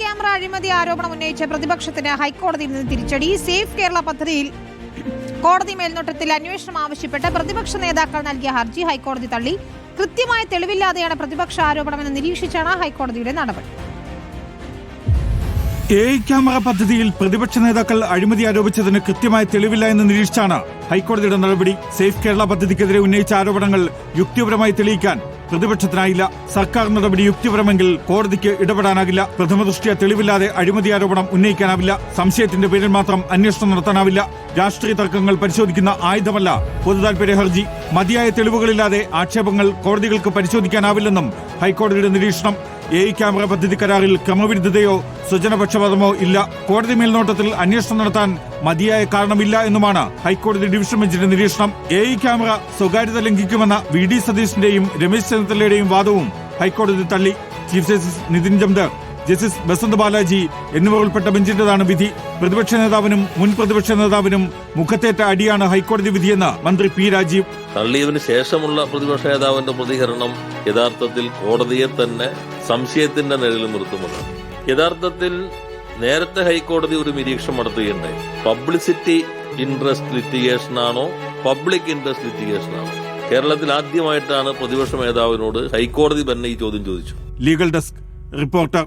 Camera അഴിമതി ആരോപണം ഉന്നയിച്ച പ്രതിപക്ഷത്തിന് ഹൈക്കോടതിയിൽ നിന്ന് തിരിച്ചടി. സേഫ് കേരള പദ്ധതിയിൽ കോടതി മേൽനോട്ടത്തിൽ അന്വേഷണം ആവശ്യപ്പെട്ട് പ്രതിപക്ഷ നേതാക്കൾ നൽകിയ ഹർജി ഹൈക്കോടതി തള്ളി. കൃത്യമായ തെളിവില്ലാതെയാണ് പ്രതിപക്ഷ ആരോപണമെന്ന് നിരീക്ഷിച്ചാണ് ഹൈക്കോടതിയുടെ നടപടി. എ ക്യാമറ പദ്ധതിയിൽ പ്രതിപക്ഷ നേതാക്കൾ അഴിമതി ആരോപിച്ചതിന് കൃത്യമായ തെളിവില്ല എന്ന് നിരീക്ഷിച്ചാണ് ഹൈക്കോടതിയുടെ നടപടി. സേഫ് കേരള പദ്ധതിക്കെതിരെ ഉന്നയിച്ച ആരോപണങ്ങൾ യുക്തിപരമായി തെളിയിക്കാൻ പ്രതിപക്ഷത്തിനായില്ല. സർക്കാർ നടപടി യുക്തിപരമെങ്കിൽ കോടതിക്ക് ഇടപെടാനാകില്ല. പ്രഥമദൃഷ്ടിയ തെളിവില്ലാതെ അഴിമതി ആരോപണം ഉന്നയിക്കാനാവില്ല. സംശയത്തിന്റെ പേരിൽ മാത്രം അന്വേഷണം നടത്താനാവില്ല. രാഷ്ട്രീയ തർക്കങ്ങൾ പരിശോധിക്കുന്ന ആയുധമല്ല പൊതുതാൽപര്യ ഹർജി. മതിയായ തെളിവുകളില്ലാതെ ആക്ഷേപങ്ങൾ കോടതികൾക്ക് പരിശോധിക്കാനാവില്ലെന്നും ഹൈക്കോടതിയുടെ നിരീക്ഷണം എ ക്യാമറ പദ്ധതി കരാറിൽ ക്രമവിരുദ്ധതയോ സ്വജനപക്ഷപാതമോ ഇല്ല. കോടതി മേൽനോട്ടത്തിൽ അന്വേഷണം നടത്താൻ മതിയായ കാരണമില്ല എന്നുമാണ് ഹൈക്കോടതി ഡിവിഷൻ ബെഞ്ചിന്റെ നിരീക്ഷണം. എ ക്യാമറ സ്വകാര്യത ലംഘിക്കുമെന്ന വി ഡി സതീഷിന്റെയും രമേശ് ചെന്നിത്തലയുടെയും വാദവും ഹൈക്കോടതി തള്ളി. Chief justice Nitin Jamdar justice Basant Balaji എന്നിവർ ഉൾപ്പെട്ട ബെഞ്ചിന്റേതാണ് വിധി. പ്രതിപക്ഷ നേതാവിനും മുൻ പ്രതിപക്ഷ നേതാവിനും മുഖത്തേറ്റ അടിയാണ് ഹൈക്കോടതി വിധിയെന്ന് മന്ത്രി പി രാജീവ്. തള്ളിയതിനു ശേഷമുള്ള പ്രതിപക്ഷ നേതാവിന്റെ പ്രതികരണം യഥാർത്ഥത്തിൽ കോടതിയെ തന്നെ സംശയത്തിന്റെ നിഴലിൽ നിർത്തുന്നത്. യഥാർത്ഥത്തിൽ നേരത്തെ ഹൈക്കോടതി ഒരു നിരീക്ഷണം നടത്തുകയുണ്ടായി. പബ്ലിസിറ്റി ഇൻട്രസ്റ്റ് ലിറ്റിഗേഷൻ ആണോ? പബ്ലിക് ഇൻട്രസ്റ്റ് ലിറ്റിഗേഷൻ ആണോ? കേരളത്തിൽ ആദ്യമായിട്ടാണ് പ്രതിപക്ഷ മേധാവിനോട് ഹൈക്കോടതി തന്നെ ഈ ചോദ്യം ചോദിച്ചു. Legal desk reporter